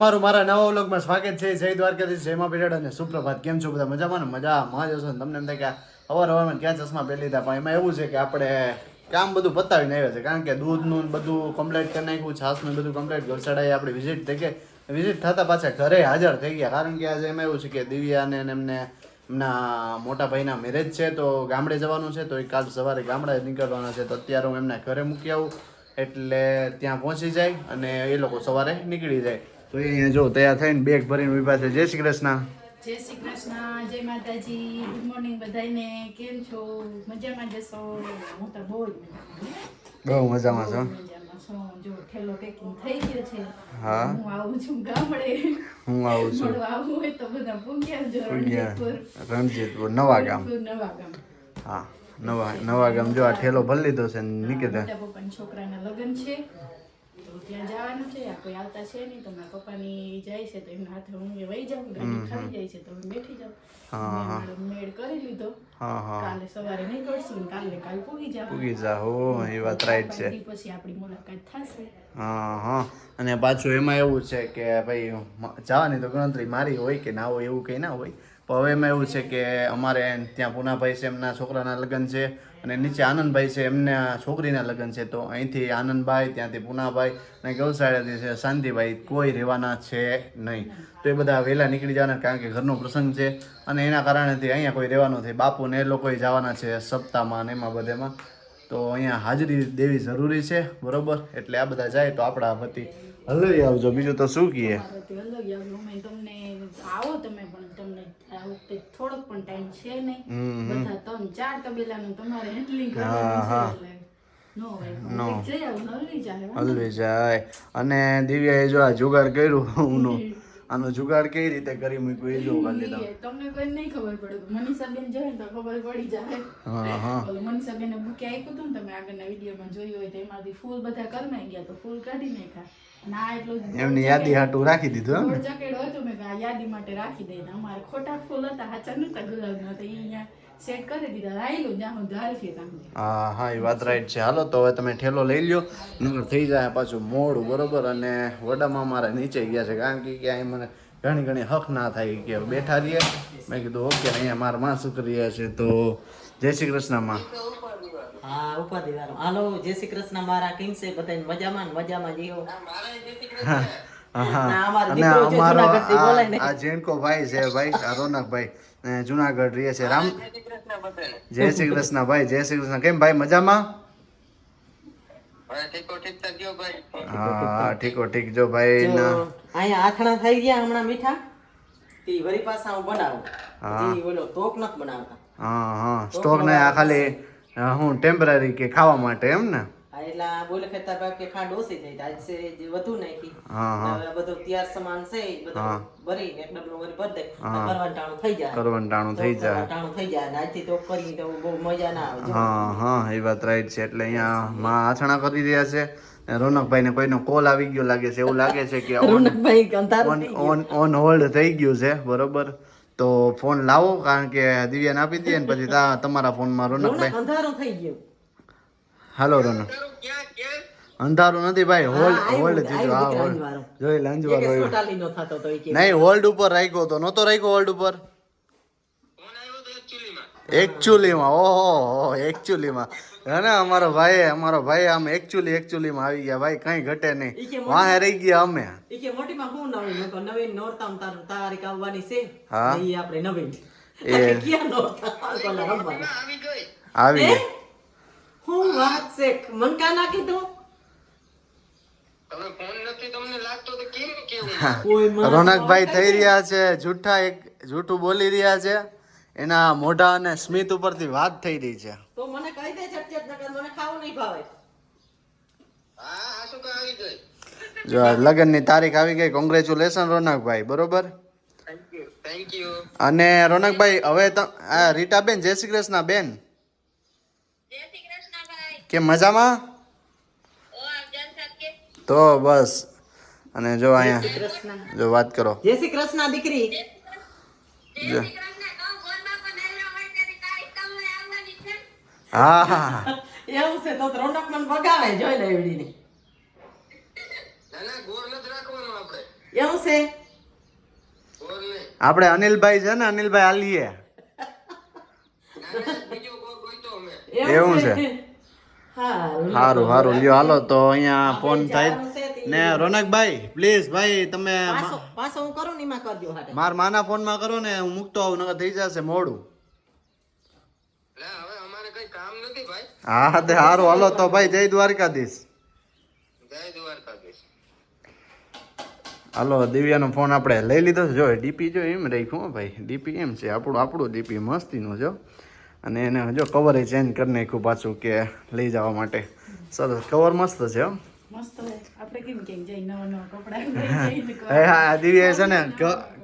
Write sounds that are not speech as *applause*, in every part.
મારું મારા નવા વ્લોગમાં સ્વાગત છે. જય દ્વારકાધીશ જયમાં પીરિયડ અને સુપ્રભાત. કેમ છો બધા? મજામાં ને? મજામાં જ હશો ને? તમને એમ થાય કે અવાર અવારમાં ક્યાં ચશ્મા પહેરી લીધા? પણ એમાં એવું છે કે આપણે કામ બધું પતાવીને આવ્યા છે. કારણ કે દૂધનું બધું કમ્પ્લીટ કરી નાખ્યું છાસનું બધું કમ્પ્લીટ ગૌશાળાએ આપણી વિઝિટ થઈ ગઈ વિઝિટ થતાં પાછા ઘરે હાજર થઈ ગયા. કારણ કે આજે એમાં એવું છે કે દિવ્યાને એમને, એમના મોટા ભાઈના મેરેજ છે, તો ગામડે જવાનું છે. તો એ કાલ સવારે ગામડે નીકળવાના છે. તો અત્યારે હું એમને ઘરે મૂકી આવું. એટલે ત્યાં પહોંચી જાય અને એ લોકો સવારે નીકળી જાય. તો અહીંયા જો તૈયાર થઈને બેગ ભરીને ઊભા છે જય શ્રી કૃષ્ણ. જય શ્રી કૃષ્ણ. જય માતાજી. ગુડ મોર્નિંગ બધાને કેમ છો? મજામાં જશો હું તો બહુ જ મજામાં. બહુ મજામાં છો. જો ઠેલો પેકિંગ થઈ ગયો છે. હા. હું આવું છું ગામડે. હું આવું છું. આવું હોય તો બધા પૂગ્યા જો રણજીતપુર. નવા ગામ. નવા ગામ. હા નવા નવા ગામ. જો આ ઠેલો ભરી લીધો છે નીકળ્યા છોકરાના લગ્ન છે. તો ત્યાં જવાનું છે આ કોઈ આવતા છે નહીં તો મારા પપ્પાની જાય છે તો એમના હાથે હું વહી જાઉં ગાડી ખાલી જાય છે તો હું બેઠી જાઉં. મારો મેળ કરી લીધો. કાલે સવારે નીકળશું કાલે કાલ પૂગી જાવ પૂગી જા હો એ વાત રાઈટ છે. પછી આપણી મુલાકાત થશે. હા હા. અને પાછું એમાં એવું છે કે ભાઈ જવાની તો ગણતરી મારી હોય કે ના હોય એવું કંઈ ના હોય. હવે એમાં એવું છે કે અમારે ત્યાં પૂનાભાઈ છે, એમના છોકરાના લગ્ન છે અને નીચે આનંદભાઈ છે, એમના છોકરીના લગ્ન છે. તો અહીંથી આનંદભાઈ, ત્યાંથી પૂનાભાઈ અને ગૌશાળાથી છે, શાંતિભાઈ કોઈ રહેવાના છે નહીં. તો એ બધા વહેલા નીકળી જવાના કારણ કે ઘરનો પ્રસંગ છે અને એના કારણેથી અહીંયા કોઈ રહેવાનું નથી. બાપુ ને એ લોકોએ જવાના છે સપ્તાહમાં ને એમાં બધેમાં. તો અહીંયા હાજરી દેવી જરૂરી છે, બરાબર? એટલે આ બધા જાય તો આપણા વતી હલવી આવજો. બીજું તો શું કહીએ અલગ આવ્યું અમે તમને આવો તમે પણ તમને થોડોક પણ ટાઈમ છે નહીં. બધા ત્રણ ચાર તબેલાનું તમારે હેન્ડલિંગ કરવાનું છે એટલે. નો હોય No. હું જઈ આવું હલવી જાય વાંધો હલવી જાય. અને દિવ્યાએ જો આ જુગાડ કર્યું ઊનું આનો જુગાડ કઈ રીતે કરી મૂક્યો એ જોવા લીધા. તમને કોઈ નહીં ખબર પડે મનીષાબેન જાય ને તો ખબર પડી જાય. હા હા. મનીષાબેને બુકે આપ્યું હતું ને તમે આગળના વિડીયોમાં જોયું હોય તો એમાંથી ફૂલ બધા કરમાઈ ગયા તો ફૂલ કાઢી નાખ્યા. ના એટલું એમની યાદી હાટું રાખી દીધું એમ ચકેડો હતો મેં યાદી માટે રાખી દઈને અમારે ખોટા ફૂલ હતા હાચા નતા ગુલાબના તો અહીંયા સેટ કરી દીધા રાયલું જ્યાં હું ધાર કે તમને હા હા એ વાત રાઈટ છે. હાલો તો હવે તમે ઠેલો લઈ લ્યો. નકર થઈ જાય પાછું મોડું બરોબર? અને વડામાં મારા નીચે ગયા છે કારણ કે ક્યાંય મને ઘણી ઘણી હક ના થાય કે બેઠા રહીએ. મેં કીધું ઓકે અહીંયા મારા માં શું કરી રહ્યા છે. તો જય શ્રી કૃષ્ણમાં. હા ઉપાધિ હાલો જય શ્રી કૃષ્ણ મારા કિંગ છે બધા મજામાં ને મજામાં જીવો અને અમારો આ- જેનકો ભાઈ છે ભાઈ રોનક રોનકભાઈ. જુનાગઢ રહે છે. રામ જય શ્રી કૃષ્ણ ભાઈ જય શ્રી કૃષ્ણ. કેમ ભાઈ મજામાં? હા ઠીકો ઠીક જો ભાઈ અહીંયા આથણા થઈ ગયા હમણાં મીઠા. તે પાછા હું બનાવું. હા. હજી તોક નથી બનાવતા. હા હા. સ્ટોક ને આ ખાલી હું ટેમ્પરરી કે ખાવા માટે એમ ને? એટલા બોલે ખેતા કે ખાંડ ઓછી થઈ આજ છે જે વધુ નાખી. હવે બધું તૈયાર સમાન છે બધો ભરી એક ડબલો ભરી ભર દે. હા. થઈ જાય. કરવાનું થઈ જાય. ટાણું થઈ જાય. આજથી તો કરી તો બહુ મજા ના આવે હા હા એ વાત રાઈટ છે. એટલે અહીંયા માં આથણા કરી રહ્યા છે. રોનકભાઈ ને કોઈનો કોલ આવી ગયો લાગે છે. એવું લાગે છે કે *laughs* રોનકભાઈ ઓન હોલ્ડ થઈ ગયું. છે. બરોબર? તો ફોન લાવો કારણ કે દિવ્યાને આપી દઈએ ને પછી તમારા ફોનમાં રોનકભાઈ. રોનક અંધારું થઈ ગયું. હાલો રોનો. અંધારું નથી ભાઈ હોલ્ડ હોલ્ડ થઈ આ હોલ્ડ જોઈ લંજ વાળો નહીં હોલ્ડ ઉપર રાખ્યો તો નતો રાખ્યો હોલ્ડ ઉપર? એકચ્યુઅલીમાં ઓહો એકચ્યુઅલીમાં અને અમારો ભાઈ અમારો ભાઈ આમ એકચ્યુઅલી એકચ્યુઅલીમાં આવી ગયા. ભાઈ કઈ ઘટે નહીં. વાહે રહી ગયા અમે. કે મોટીમાં હું નવીન નવીન નોરતામ તાર તારીખ આવવાની છે. હા. એ આપણે નવીન. એ- *laughs* આવી હે? હું વાત છે મન કા ના કીધું રોનકભાઈ થઈ રહ્યા છે જૂઠા એક જૂઠું બોલી રહ્યા છે. એના મોઢા અને સ્મિત ઉપરથી વાત થઈ રહી છે. તો મને કહી દે ચટચટ નકર મને ખાવું નહીં ભાવે. જો આ લગ્નની તારીખ આવી ગઈ. કોંગ્રેચ્યુલેશન રોનકભાઈ. બરોબર? અને રોનકભાઈ હવે તો આ રીટાબેન જય શ્રી કૃષ્ણ બેન. કે મજામાં? તો બસ. અને જો અહીંયા જો વાત કરો. જય શ્રી કૃષ્ણ દીકરી. જો. હા હા *laughs* એવું છે તો રોનક મને બગાડે જોઈ લે એવડીને એવું છે? આપણે અનિલભાઈ છે ને અનિલભાઈ આલીએ. એવું છે. સારું સારું લ્યો હાલો તો અહીંયા ફોન થાય. ને રોનકભાઈ પ્લીઝ ભાઈ તમે પાછો હું કરું ને એમાં કરજો હાટે. માર માના ફોનમાં કરો ને હું મૂકતો આવું નકર થઈ જશે મોડું. હા તે સારું હાલો તો ભાઈ જય દ્વારકાધીશ. હાલો દિવ્યાનો ફોન આપણે લઈ લીધો જો ડીપી જો એમ રાખ્યું હો ભાઈ. ડીપી એમ છે આપણું આપણું ડીપી મસ્તીનું જો અને એને જો કવર ચેન્જ કરી નાખ્યું પાછું કે લઈ જવા માટે. સરસ. કવર મસ્ત છે હો. મસ્ત હોય આપણે કેમ કેમ જઈ નવા નવા કપડા એ હા દિવ્યા છે ને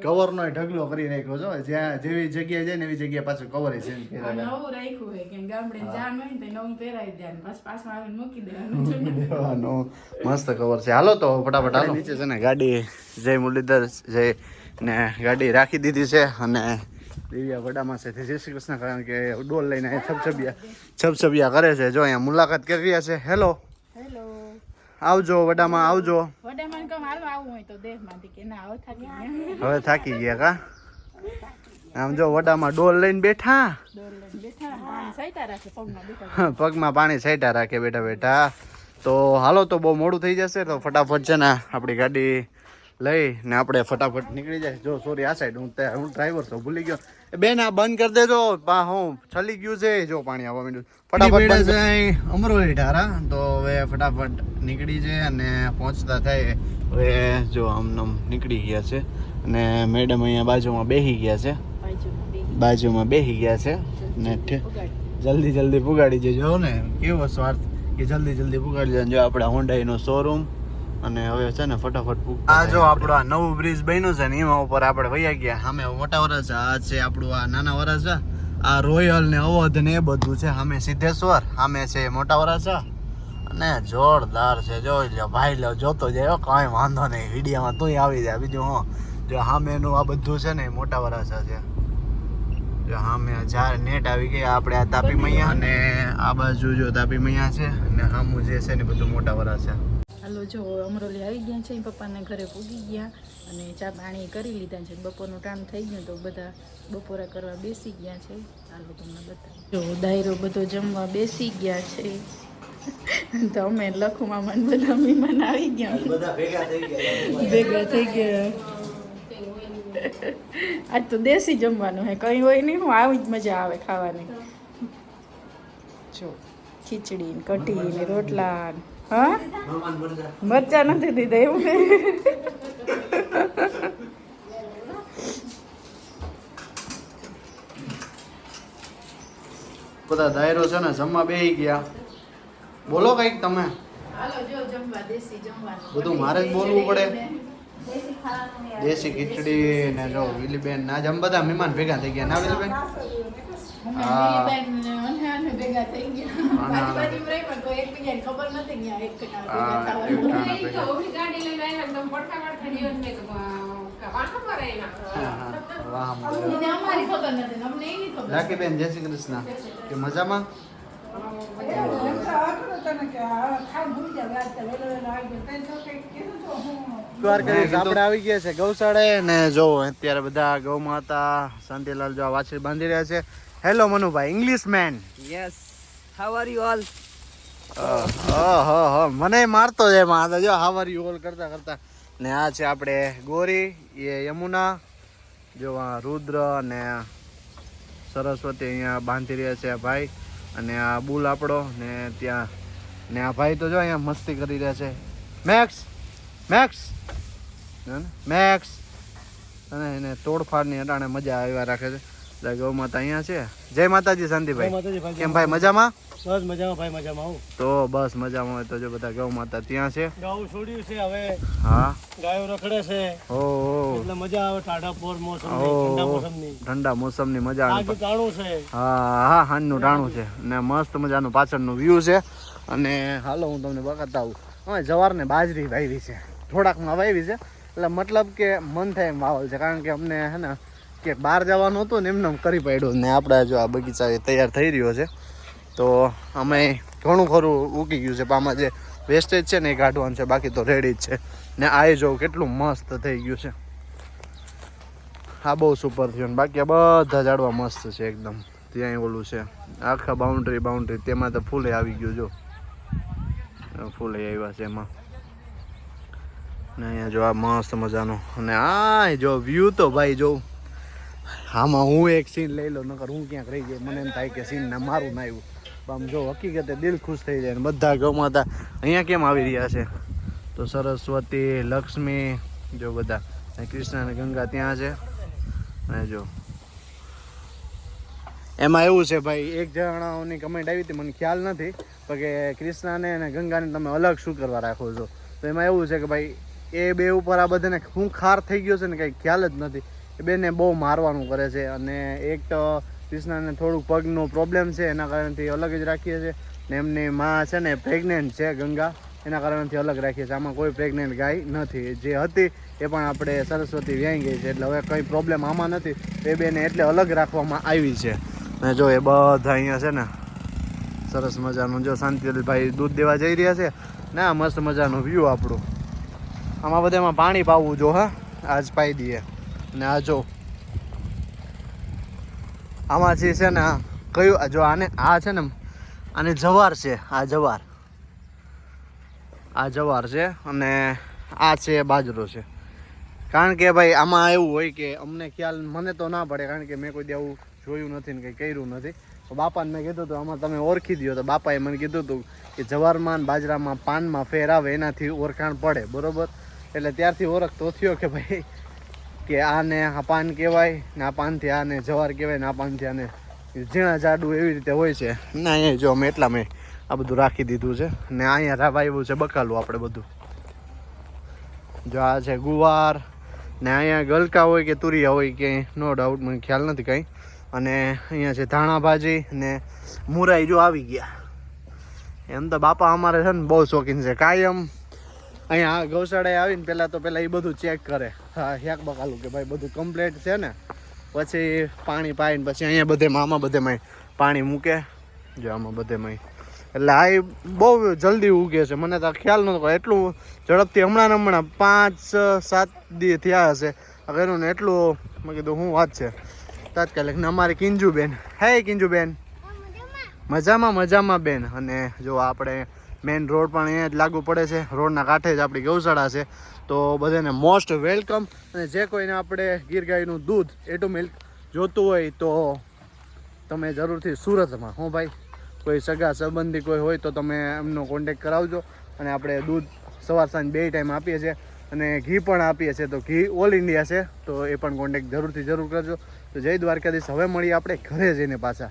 કવર નો ઢગલો કરી નાખ્યો છો જ્યાં જેવી જગ્યાએ જાય ને એવી જગ્યાએ પાછું કવર ચેન્જ કરી. નવું રાખ્યું હોય કે ગામડે જાણ હોય તો નવું પહેરાવી દે બસ પાછું આવીને મૂકી દેવાનું. *laughs* દેવાનું મસ્ત કવર છે. હાલો તો ફટાફટ હાલો. નીચે છે ને ગાડી જય મુરલીધર જય ને ગાડી રાખી દીધી છે અને દિવ્યા વડામાં છે. જય શ્રી કૃષ્ણ કારણ કે ડોલ લઈને અહીંયા છબછબિયા. *laughs* છબછબિયા કરે છે. જો અહીંયા મુલાકાત કરી રહ્યા છે. હેલો. હેલો. આવજો વડામાં આવજો. વડામાં કામ હાલો આવું હોય તો દેહમાંથી કે ના આવો થાકી ગયા. હવે થાકી ગયા કા? આમ જો વડામાં ડોલ લઈને બેઠા. દોર લઈને બેઠા. પાણી સાઈટા રાખે પગમાં બેઠા. પગમાં પાણી છાંટ્યા રાખે બેઠા બેઠા. તો હાલો તો બહુ મોડું થઈ જશે તો ફટાફટ છે ને આપણી ગાડી લઈ ને આપણે ફટાફટ નીકળી જાય. જો સોરી આ સાઈડ હું તે- હું ડ્રાઈવર છું ભૂલી ગયો. બેન આ બંધ કરી દેજો. બા હું છલી ગયું છે. જો પાણી આવવા માંડ્યું. ફટાફટ બંધ છે અમરોલી ઢારા. તો હવે ફટાફટ નીકળી જાય અને પહોંચતા થાય. હવે જો આમનામ નીકળી ગયા છે. અને મેડમ અહીંયા બાજુમાં બેસી ગયા છે. બાજુમાં બેસી ગયા. છે. ને જલ્દી જલ્દી પુગાડી જજો ને. કેવો સ્વાર્થ કે જલ્દી જલ્દી પુગાડી જજો જો આપણા હોન્ડાઈનો શોરૂમ અને હવે છે ને ફટાફટ આ જો આપણો આ નવું બ્રિજ બન્યું છે ને એમાં ઉપર આપણે વૈયા ગયા. સામે મોટા વરસ છે આ છે આપણું આ નાના વરસ આ રોયલ ને અવધ ને એ બધું છે. સામે સિદ્ધેશ્વર સામે છે મોટા વરસ અને જોરદાર છે. જોઈ લો ભાઈ લો જોતો જાય કાંઈ વાંધો નહીં. વિડીયામાં તોય આવી જાય. બીજું હું? જો સામેનું આ બધું છે ને મોટા વરસ છે. જો સામે જ્યારે નેટ આવી ગઈ આપણે આ તાપી મૈયા અને આ બાજુ જો તાપી મૈયા છે અને સામું જે છે ને બધું મોટા વરા છે. હાલો જો અમરોલી આવી ગયા છે પપ્પાના ઘરે પૂગી ગયા અને ચા પાણી કરી લીધા છે. બપોરનું ટાઈમ થઈ ગયું તો બધા બપોરા કરવા બેસી ગયા છે. હાલો તમને બતાવું. જો દાયરો બધો જમવા બેસી ગયા છે. તો અમે લખુ મામાને બધા મહેમાન આવી ગયા. ભેગા થઈ ગયા. આજ તો દેશી જમવાનું હે કઈ હોય નહીં હું આવી જ મજા આવે ખાવાની. જો ખીચડી ને કઢી ને રોટલા હા મરચા નથી દીધા એવું ને બધા દાયરો છે ને જમવા બેસી ગયા. બોલો કંઈક તમે. હાલો જો જમવા દેશી જમવાનું. બધું મારે જ બોલવું પડે. દેશી ખીચડી ને જો વિલીબેન ના જમ બધા મહેમાન ભેગા થઈ ગયા. ના વિલીબેન? હા. ભેગા થઈ ગયા. બાજુ રહી પણ કોઈ એકબીજાને ખબર નથી એક રાખીબેન જય શ્રી કૃષ્ણ કે મજામાં આપણે આવી ગયા છે ગૌશાળે ને જો અત્યારે બધા ગૌ માતા શાંતિલાલ જો વાછી બાંધી રહ્યા છે hello Manubhai English man yes how are you all મને મારતો છે એમાં. જો હાઉ આર યુ ઓલ કરતા કરતા. ને આ છે આપણે ગોરી એ યમુના જો રુદ્ર અને સરસ્વતી અહીંયા બાંધી રહ્યા છે ભાઈ. અને આ બુલ આપણો ને ત્યાં ને આ ભાઈ તો જો અહીંયા મસ્તી કરી રહ્યા છે. મેક્સ મેક્સ મેક્સ અને એને તોડફાડની અટાણે મજા આવ્યા રાખે છે. એટલે ગૌ માતા અહીંયા છે. જય માતાજી શાંતિભાઈ. કેમ ભાઈ મજામાં? બસ મજામાં ભાઈ મજામાં તો બસ મજામાં હોય તો જો બધા ગૌ માતા ત્યાં છે. ગૌ છોડ્યું છે હવે. હા. ગાયો રખડે છે. ઓ એટલે મજા આવે ટાઢા પોર ઠંડા મોસમની. ઠંડા મોસમની મજા આવે. તાણું છે. હા હા હાનનું ટાણું છે. ને મસ્ત મજાનું પાછળનું વ્યૂ છે. અને હાલો હું તમને બતાવું. હવે જવાર ને બાજરી વાવી છે. થોડાકમાં વાવી છે. એટલે મતલબ કે મન થાય એમ વાવલ છે. કારણ કે અમને હે ને કે બહાર જવાનું હતું ને એમને એમ કરી પાડ્યું ને આપણે જો આ બગીચા તૈયાર થઈ રહ્યો છે. તો અમે ઘણું ખરું ઉગી ગયું છે, પણ આમાં જે વેસ્ટેજ છે ને એ કાઢવાનું છે, બાકી તો રેડી જ છે. ને આ એ જો કેટલું મસ્ત થઈ ગયું છે. આ બહુ સુપર થયું બાકી આ બધા ઝાડવા મસ્ત છે એકદમ. ત્યાં ઓલું છે, આખા બાઉન્ડ્રી બાઉન્ડ્રી તેમાં તો ફૂલે આવી ગયું જો. ફૂલે આવ્યા છે એમાં. ને અહીંયા જો આ મસ્ત મજાનો. અને આ જો વ્યૂ તો ભાઈ જો આમાં હું એક સીન લઈ લો, નકર હું ક્યાંક રહી જાય મને એમ થાય કે સીન ના મારું ના આવ્યું. આમ જો, હકીકતે દિલ ખુશ થઈ જાય બધા ગમાતા. અહીંયા કેમ આવી રહ્યા છે? તો સરસ્વતી, લક્ષ્મી, જો બધા. કૃષ્ણ અને ગંગા ત્યાં છે. અને જો. એમાં એવું છે ભાઈ, એક જણાઓની કમેન્ટ આવી હતી, મને ખ્યાલ નથી પણ કે કૃષ્ણને અને ગંગાને તમે અલગ શું કરવા રાખો છો? તો એમાં એવું છે કે ભાઈ, એ બે ઉપર આ બધાને હું ખાર થઈ ગયો છે ને કંઈ ખ્યાલ જ નથી. બેને બહુ મારવાનું કરે છે અને એક તો કૃષ્ણાને થોડુંક પગનો પ્રોબ્લેમ છે, એના કારણથી અલગ જ રાખીએ છીએ ને એમની માં છે ને પ્રેગ્નેન્ટ છે ગંગા, એના કારણથી અલગ રાખીએ છીએ આમાં કોઈ પ્રેગ્નેન્ટ ગાય નથી. જે હતી એ પણ આપણે સરસ્વતી વ્યાઈ ગઈ છે. એટલે હવે કંઈ પ્રોબ્લેમ આમાં નથી. એ બેને એટલે અલગ રાખવામાં આવી છે. ને જો એ બધા અહીંયા છે ને, સરસ મજાનું જો શાંતિભાઈ દૂધ દેવા જઈ રહ્યા છે. ને, મસ્ત મજાનું વ્યૂ આપણું. આમાં બધામાં પાણી પાવું જો, હા. આજ પાઈ દઈએ. ને આ જો. આમાંથી છે ને કયું જો આને, આ છે ને આને જવાર છે, આ જવાર. આ જવાર છે અને આ છે બાજરો છે. કારણ કે ભાઈ આમાં એવું હોય કે અમને ખ્યાલ, મને તો ના પડે કારણ કે મેં કોઈ દેવું જોયું નથી ને કંઈ કર્યું નથી. તો બાપાને મેં કીધું હતું, આમાં તમે ઓળખી દો તો બાપાએ મને કીધું હતું કે જવારમાં બાજરામાં પાનમાં ફેર આવે એનાથી ઓળખાણ પડે, બરોબર? એટલે ત્યારથી ઓળખ તો થયો કે ભાઈ કે આને આ પાન કહેવાય, ને આ પાનથી આને જવાર કહેવાય, ને આ પાનથી આને ઝીણા જાડું એવી રીતે હોય છે. ને અહીંયા જો અમે એટલા મેં આ બધું રાખી દીધું છે. ને અહીંયા રાવા આવ્યું છે બકાલું આપણે બધું. જો આ છે ગુવાર, ને અહીંયા ગલકા હોય કે તુરિયા હોય કે નો ડાઉટ મને ખ્યાલ નથી કંઈ. અને અહીંયા છે ધાણા ભાજી ને મુરાઈ જો આવી ગયા. એમ તો બાપા અમારે છે ને બહુ શોખીન છે. કાયમ અહીંયા ગૌશાળાએ આવીને પહેલાં તો પહેલાં એ બધું ચેક કરે. હા હેક બકાલું કે ભાઈ બધું કમ્પ્લીટ છે ને? પછી પાણી પાઈને પછી અહીંયા બધે આમાં બધેમાં પાણી મૂકે. જો આમાં બધે માય એટલે આ બહુ જલ્દી ઉગે છે. મને તો ખ્યાલ નહોતો એટલું ઝડપથી હમણાં હમણાં પાંચ સાત દી થયા હશે. આ કર્યું ને એટલું મેં કીધું શું વાત છે? તાત્કાલિક ને અમારી કિંજુબેન. હે કિંજુબેન? મજામાં મજામાં બેન. અને જો આપણે મેઇન રોડ પણ અહીંયા જ લાગુ પડે છે. રોડના કાંઠે જ આપણી ગૌશાળા છે. તો બધાને મોસ્ટ વેલકમ. અને જે કોઈને આપણે ગીર ગાયનું દૂધ, એટું મિલ્ક જોતું હોય તો તમે જરૂરથી સુરતમાં. હું ભાઈ, કોઈ સગા સંબંધી કોઈ હોય તો તમે એમનો કોન્ટેક કરાવજો. અને આપણે દૂધ સવાર સાંજ બે ટાઈમ આપીએ છીએ. અને ઘી પણ આપીએ છીએ. તો ઘી ઓલ ઇન્ડિયા છે. તો એ પણ કોન્ટેક જરૂરથી જરૂર કરજો. તો જય દ્વારકાધીશ. હવે મળીએ આપણે ઘરે જઈને પાછા.